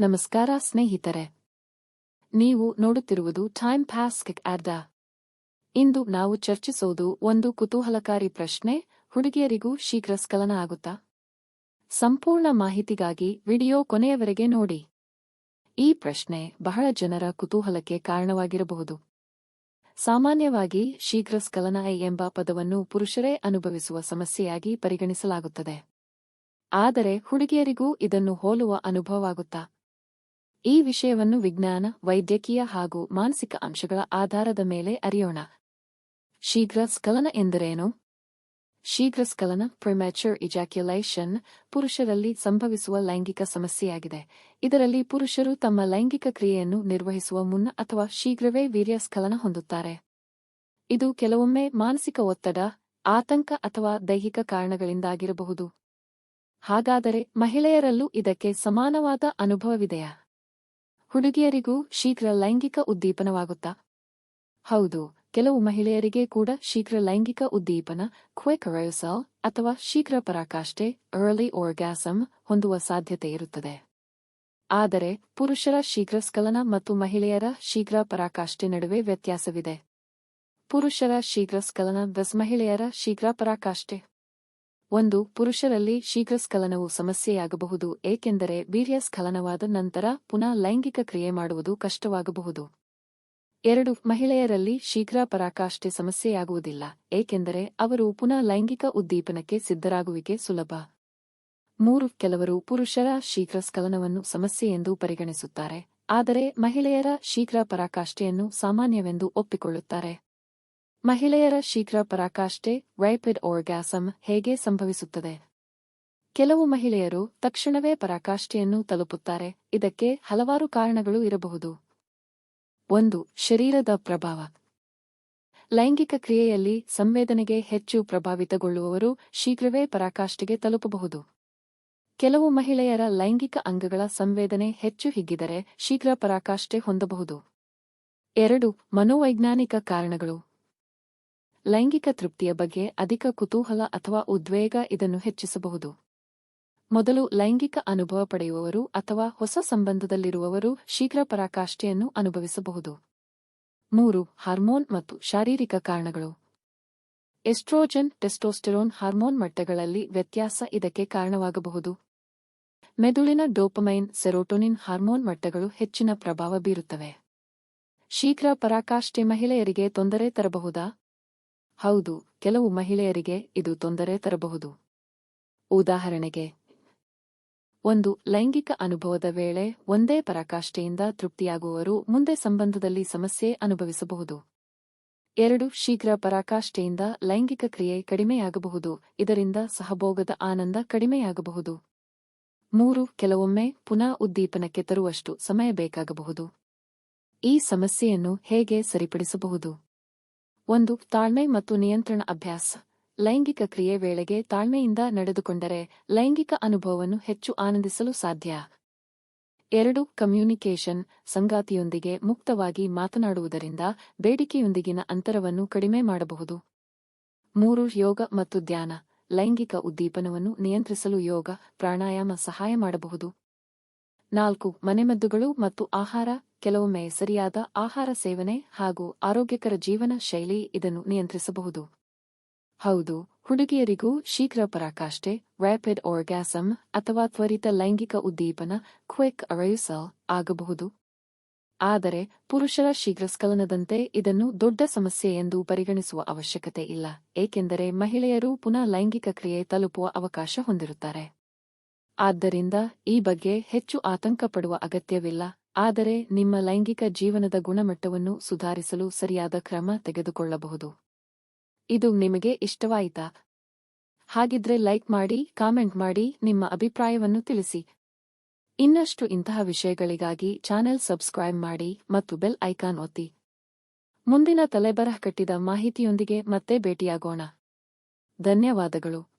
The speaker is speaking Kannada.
ನಮಸ್ಕಾರ ಸ್ನೇಹಿತರೆ. ನೀವು ನೋಡುತ್ತಿರುವುದು ಟೈಮ್ ಪಾಸ್ ಅರ್ಧ ಇಂದು ನಾವು ಚರ್ಚಿಸೋದು ಒಂದು ಕುತೂಹಲಕಾರಿ ಪ್ರಶ್ನೆ, ಹುಡುಗಿಯರಿಗೂ ಶೀಘ್ರ ಸ್ಖಲನ ಆಗುತ್ತಾ? ಸಂಪೂರ್ಣ ಮಾಹಿತಿಗಾಗಿ ವಿಡಿಯೋ ಕೊನೆಯವರೆಗೆ ನೋಡಿ. ಈ ಪ್ರಶ್ನೆ ಬಹಳ ಜನರ ಕುತೂಹಲಕ್ಕೆ ಕಾರಣವಾಗಿರಬಹುದು. ಸಾಮಾನ್ಯವಾಗಿ ಶೀಘ್ರ ಸ್ಖಲನ ಎಂಬ ಪದವನ್ನು ಪುರುಷರೇ ಅನುಭವಿಸುವ ಸಮಸ್ಯೆಯಾಗಿ ಪರಿಗಣಿಸಲಾಗುತ್ತದೆ. ಆದರೆ ಹುಡುಗಿಯರಿಗೂ ಇದನ್ನು ಹೋಲುವ ಅನುಭವವಾಗುತ್ತಾ? ಈ ವಿಷಯವನ್ನು ವಿಜ್ಞಾನ, ವೈದ್ಯಕೀಯ ಹಾಗೂ ಮಾನಸಿಕ ಅಂಶಗಳ ಆಧಾರದ ಮೇಲೆ ಅರಿಯೋಣ. ಶೀಘ್ರ ಸ್ಖಲನ ಎಂದರೇನು? ಶೀಘ್ರ ಸ್ಖಲನ ಪ್ರಿಮ್ಯಾಚರ್ ಇಜಾಕ್ಯುಲೇಷನ್ ಪುರುಷರಲ್ಲಿ ಸಂಭವಿಸುವ ಲೈಂಗಿಕ ಸಮಸ್ಯೆಯಾಗಿದೆ. ಇದರಲ್ಲಿ ಪುರುಷರು ತಮ್ಮ ಲೈಂಗಿಕ ಕ್ರಿಯೆಯನ್ನು ನಿರ್ವಹಿಸುವ ಮುನ್ನ ಅಥವಾ ಶೀಘ್ರವೇ ವೀರ್ಯ ಸ್ಖಲನ ಹೊಂದುತ್ತಾರೆ. ಇದು ಕೆಲವೊಮ್ಮೆ ಮಾನಸಿಕ ಒತ್ತಡ, ಆತಂಕ ಅಥವಾ ದೈಹಿಕ ಕಾರಣಗಳಿಂದಾಗಿರಬಹುದು. ಹಾಗಾದರೆ ಮಹಿಳೆಯರಲ್ಲೂ ಇದಕ್ಕೆ ಸಮಾನವಾದ ಅನುಭವವಿದೆಯಾ? ಹುಡುಗಿಯರಿಗೂ ಶೀಘ್ರ ಲೈಂಗಿಕ ಉದ್ದೀಪನವಾಗುತ್ತಾ. ಹೌದು, ಕೆಲವು ಮಹಿಳೆಯರಿಗೆ ಕೂಡ ಶೀಘ್ರ ಲೈಂಗಿಕ ಉದ್ದೀಪನ ಕ್ವಿಕ್ ಅರೈಸಲ್ ಅಥವಾ ಶೀಘ್ರ ಪರಾಕಾಷ್ಠೆ ಅರ್ಲಿ ಓರ್ಗ್ಯಾಸಮ್ ಹೊಂದುವ ಸಾಧ್ಯತೆ ಇರುತ್ತದೆ. ಆದರೆ, ಪುರುಷರ ಶೀಘ್ರ ಸ್ಖಲನ ಮತ್ತು ಮಹಿಳೆಯರ ಶೀಘ್ರ ಪರಾಕಾಷ್ಠೆ ನಡುವೆ ವ್ಯತ್ಯಾಸವಿದೆ. ಪುರುಷರ ಶೀಘ್ರ ಸ್ಖಲನ ಬಸ್ ಮಹಿಳೆಯರ ಶೀಘ್ರ ಪರಾಕಾಷ್ಠೆ. ಒಂದು, ಪುರುಷರಲ್ಲಿ ಶೀಘ್ರ ಸ್ಖಲನವು ಸಮಸ್ಯೆಯಾಗಬಹುದು, ಏಕೆಂದರೆ ವೀರ್ಯ ಸ್ಖಲನವಾದ ನಂತರ ಪುನಃ ಲೈಂಗಿಕ ಕ್ರಿಯೆ ಮಾಡುವುದು ಕಷ್ಟವಾಗಬಹುದು. ಎರಡು, ಮಹಿಳೆಯರಲ್ಲಿ ಶೀಘ್ರ ಪರಾಕಾಷ್ಠೆ ಸಮಸ್ಯೆಯಾಗುವುದಿಲ್ಲ, ಏಕೆಂದರೆ ಅವರು ಪುನಃ ಲೈಂಗಿಕ ಉದ್ದೀಪನಕ್ಕೆ ಸಿದ್ಧರಾಗುವಿಕೆ ಸುಲಭ. ಮೂರು, ಕೆಲವರು ಪುರುಷರ ಶೀಘ್ರ ಸ್ಖಲನವನ್ನು ಸಮಸ್ಯೆಯೆಂದು ಪರಿಗಣಿಸುತ್ತಾರೆ, ಆದರೆ ಮಹಿಳೆಯರ ಶೀಘ್ರ ಪರಾಕಾಷ್ಠೆಯನ್ನು ಸಾಮಾನ್ಯವೆಂದು ಒಪ್ಪಿಕೊಳ್ಳುತ್ತಾರೆ. ಮಹಿಳೆಯರ ಶೀಘ್ರ ಪರಾಕಾಷ್ಠೆ ರೈಪಿಡ್ ಓರ್ಗ್ಯಾಸಮ್ ಹೇಗೆ ಸಂಭವಿಸುತ್ತದೆ? ಕೆಲವು ಮಹಿಳೆಯರು ತಕ್ಷಣವೇ ಪರಾಕಾಷ್ಠೆಯನ್ನು ತಲುಪುತ್ತಾರೆ, ಇದಕ್ಕೆ ಹಲವಾರು ಕಾರಣಗಳು ಇರಬಹುದು. ಒಂದು, ಶರೀರದ ಪ್ರಭಾವ. ಲೈಂಗಿಕ ಕ್ರಿಯೆಯಲ್ಲಿ ಸಂವೇದನೆಗೆ ಹೆಚ್ಚು ಪ್ರಭಾವಿತಗೊಳ್ಳುವವರು ಶೀಘ್ರವೇ ಪರಾಕಾಷ್ಠೆಗೆ ತಲುಪಬಹುದು. ಕೆಲವು ಮಹಿಳೆಯರ ಲೈಂಗಿಕ ಅಂಗಗಳ ಸಂವೇದನೆ ಹೆಚ್ಚು ಹಿಗ್ಗಿದರೆ ಶೀಘ್ರ ಪರಾಕಾಷ್ಠೆ ಹೊಂದಬಹುದು. ಎರಡು, ಮನೋವೈಜ್ಞಾನಿಕ ಕಾರಣಗಳು. ಲೈಂಗಿಕ ತೃಪ್ತಿಯ ಬಗ್ಗೆ ಅಧಿಕ ಕುತೂಹಲ ಅಥವಾ ಉದ್ವೇಗ ಇದನ್ನು ಹೆಚ್ಚಿಸಬಹುದು. ಮೊದಲು ಲೈಂಗಿಕ ಅನುಭವ ಪಡೆಯುವವರು ಅಥವಾ ಹೊಸ ಸಂಬಂಧದಲ್ಲಿರುವವರು ಶೀಘ್ರ ಪರಾಕಾಷ್ಠೆಯನ್ನು ಅನುಭವಿಸಬಹುದು. ಮೂರು, ಹಾರ್ಮೋನ್ ಮತ್ತು ಶಾರೀರಿಕ ಕಾರಣಗಳು. ಎಸ್ಟ್ರೋಜನ್, ಟೆಸ್ಟೋಸ್ಟೆರೋನ್, ಹಾರ್ಮೋನ್ ಮಟ್ಟಗಳಲ್ಲಿ ವ್ಯತ್ಯಾಸ ಇದಕ್ಕೆ ಕಾರಣವಾಗಬಹುದು. ಮೆದುಳಿನ ಡೋಪಮೈನ್, ಸೆರೋಟೋನಿನ್ ಹಾರ್ಮೋನ್ ಮಟ್ಟಗಳು ಹೆಚ್ಚಿನ ಪ್ರಭಾವ ಬೀರುತ್ತವೆ. ಶೀಘ್ರ ಪರಾಕಾಷ್ಠೆ ಮಹಿಳೆಯರಿಗೆ ತೊಂದರೆ ತರಬಹುದಾ? ಹೌದು, ಕೆಲವು ಮಹಿಳೆಯರಿಗೆ ಇದು ತೊಂದರೆ ತರಬಹುದು. ಉದಾಹರಣೆಗೆ, ಒಂದು ಲೈಂಗಿಕ ಅನುಭವದ ವೇಳೆ ಒಂದೇ ಪರಾಕಾಷ್ಠೆಯಿಂದ ತೃಪ್ತಿಯಾಗುವವರು ಮುಂದೆ ಸಂಬಂಧದಲ್ಲಿ ಸಮಸ್ಯೆ ಅನುಭವಿಸಬಹುದು. ಎರಡು, ಶೀಘ್ರ ಪರಾಕಾಷ್ಠೆಯಿಂದ ಲೈಂಗಿಕ ಕ್ರಿಯೆ ಕಡಿಮೆಯಾಗಬಹುದು, ಇದರಿಂದ ಸಹಭೋಗದ ಆನಂದ ಕಡಿಮೆಯಾಗಬಹುದು. ಮೂರು, ಕೆಲವೊಮ್ಮೆ ಪುನಃ ಉದ್ದೀಪನಕ್ಕೆ ತರುವಷ್ಟು ಸಮಯ ಬೇಕಾಗಬಹುದು. ಈ ಸಮಸ್ಯೆಯನ್ನು ಹೇಗೆ ಸರಿಪಡಿಸಬಹುದು? ಒಂದು, ತಾಳ್ಮೆ ಮತ್ತು ನಿಯಂತ್ರಣ ಅಭ್ಯಾಸ. ಲೈಂಗಿಕ ಕ್ರಿಯೆ ವೇಳೆಗೆ ತಾಳ್ಮೆಯಿಂದ ನಡೆದುಕೊಂಡರೆ ಲೈಂಗಿಕ ಅನುಭವವನ್ನು ಹೆಚ್ಚು ಆನಂದಿಸಲು ಸಾಧ್ಯ. ಎರಡು, ಕಮ್ಯುನಿಕೇಷನ್, ಸಂಗಾತಿಯೊಂದಿಗೆ ಮುಕ್ತವಾಗಿ ಮಾತನಾಡುವುದರಿಂದ ಬೇಡಿಕೆಯೊಂದಿಗಿನ ಅಂತರವನ್ನು ಕಡಿಮೆ ಮಾಡಬಹುದು. ಮೂರು, ಯೋಗ ಮತ್ತು ಧ್ಯಾನ. ಲೈಂಗಿಕ ಉದ್ದೀಪನವನ್ನು ನಿಯಂತ್ರಿಸಲು ಯೋಗ, ಪ್ರಾಣಾಯಾಮ ಸಹಾಯ ಮಾಡಬಹುದು. ನಾಲ್ಕು, ಮನೆಮದ್ದುಗಳು ಮತ್ತು ಆಹಾರ ಕೆಲವೊಮ್ಮೆ ಸರಿಯಾದ ಆಹಾರ ಸೇವನೆ ಹಾಗೂ ಆರೋಗ್ಯಕರ ಜೀವನ ಶೈಲಿ ಇದನ್ನು ನಿಯಂತ್ರಿಸಬಹುದು. ಹೌದು, ಹುಡುಗಿಯರಿಗೂ ಶೀಘ್ರ ಪರಾಕಾಷ್ಠೆ ರ್ಯಾಪಿಡ್ ಓರ್ಗ್ಯಾಸಮ್ ಅಥವಾ ತ್ವರಿತ ಲೈಂಗಿಕ ಉದ್ದೀಪನ ಕ್ವಿಕ್ ಅರೈಸಲ್ ಆಗಬಹುದು. ಆದರೆ, ಪುರುಷರ ಶೀಘ್ರಸ್ಖಲನದಂತೆ ಇದನ್ನು ದೊಡ್ಡ ಸಮಸ್ಯೆ ಎಂದು ಪರಿಗಣಿಸುವ ಅವಶ್ಯಕತೆ ಇಲ್ಲ, ಏಕೆಂದರೆ ಮಹಿಳೆಯರು ಪುನಃ ಲೈಂಗಿಕ ಕ್ರಿಯೆ ತಲುಪುವ ಅವಕಾಶ ಹೊಂದಿರುತ್ತಾರೆ. ಆದ್ದರಿಂದ ಈ ಬಗ್ಗೆ ಹೆಚ್ಚು ಆತಂಕ ಪಡುವ ಅಗತ್ಯವಿಲ್ಲ. ಆದರೆ ನಿಮ್ಮ ಲೈಂಗಿಕ ಜೀವನದ ಗುಣಮಟ್ಟವನ್ನು ಸುಧಾರಿಸಲು ಸರಿಯಾದ ಕ್ರಮ ತೆಗೆದುಕೊಳ್ಳಬಹುದು. ಇದು ನಿಮಗೆ ಇಷ್ಟವಾಯಿತಾ? ಹಾಗಿದ್ರೆ ಲೈಕ್ ಮಾಡಿ, ಕಾಮೆಂಟ್ ಮಾಡಿ, ನಿಮ್ಮ ಅಭಿಪ್ರಾಯವನ್ನು ತಿಳಿಸಿ. ಇನ್ನಷ್ಟು ಇಂತಹ ವಿಷಯಗಳಿಗಾಗಿ ಚಾನೆಲ್ ಸಬ್ಸ್ಕ್ರೈಬ್ ಮಾಡಿ ಮತ್ತು ಬೆಲ್ ಐಕಾನ್ ಒತ್ತಿ. ಮುಂದಿನ ತಲೆಬರಹ ಕಟ್ಟಿದ ಮಾಹಿತಿಯೊಂದಿಗೆ ಮತ್ತೆ ಭೇಟಿಯಾಗೋಣ. ಧನ್ಯವಾದಗಳು.